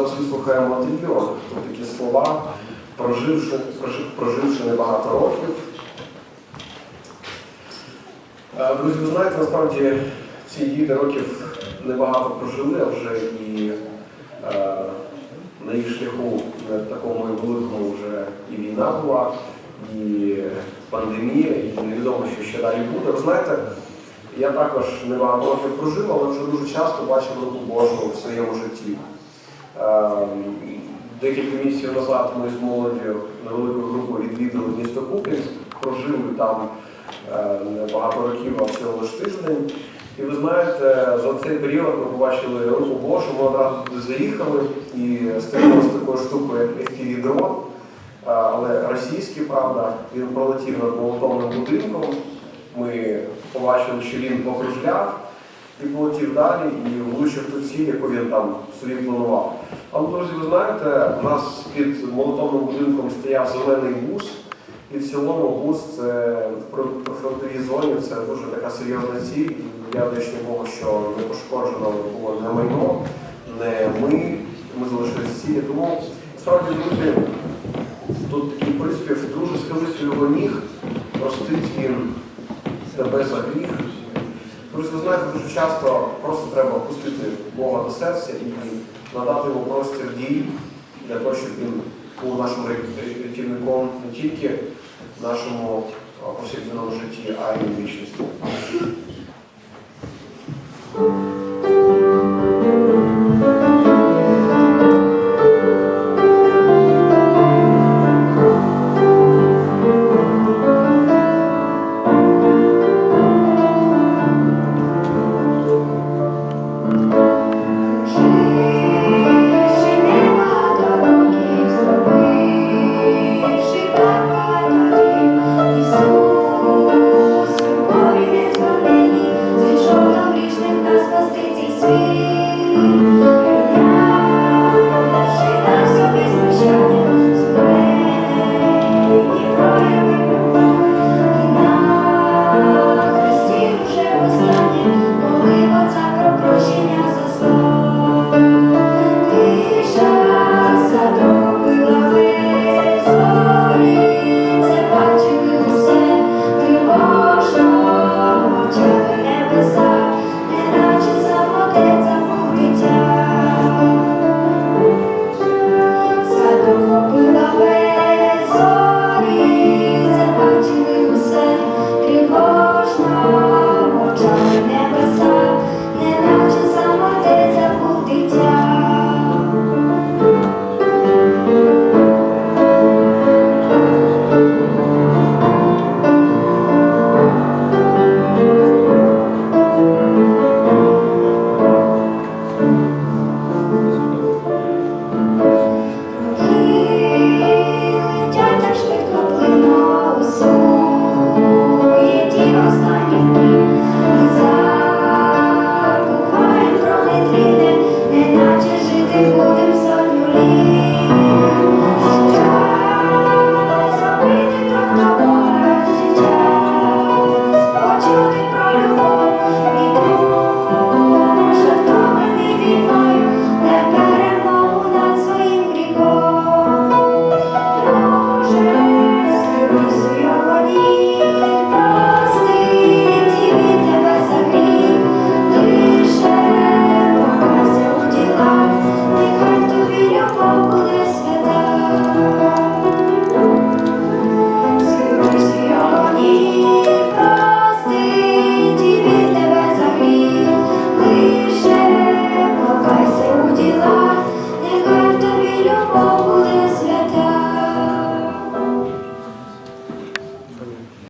зараз вислухаємо трильйон. Такі слова, проживши, прожив- проживши небагато років. Е, Друзі, ви знаєте, насправді ці діти років небагато прожили, вже і е, на їх шляху на такому великому вже і війна була, і пандемія, і невідомо, що ще далі буде. Ви знаєте, я також небагато років прожив, але вже дуже часто бачив руку Божу в своєму житті. Е, Декілька місяців назад ми з молоддю невеликою групою відвідали місто Куп'янськ, прожили там е, багато років, а всього лише тиждень. І ви знаєте, за цей період ми побачили руку Божу, ми одразу туди заїхали і стикнулися з такою штукою, як fpv дрон але російський, правда, він пролетів над молотовним будинком. Ми побачили, що він покружляв і полетів далі і влучив ту ціль, яку він там собі планував. Але, друзі, ви знаєте, у нас під молотовним будинком стояв зелений бус, і в цілому бус це в прифронтовій зоні це дуже така серйозна ціль. Я вдячний Богу, що не пошкоджено було не майно, не ми. Ми залишилися цілі. Тому справді, друзі, тут такий приспів, друже, скажи свого ніг, простить він тебе за гріх. Друзі, ви знаєте, дуже часто просто треба пустити Бога до серця і надати йому простір дій для того, щоб він був нашим ря- рятівником не тільки в нашому повсякденному житті, а й в вічності. see.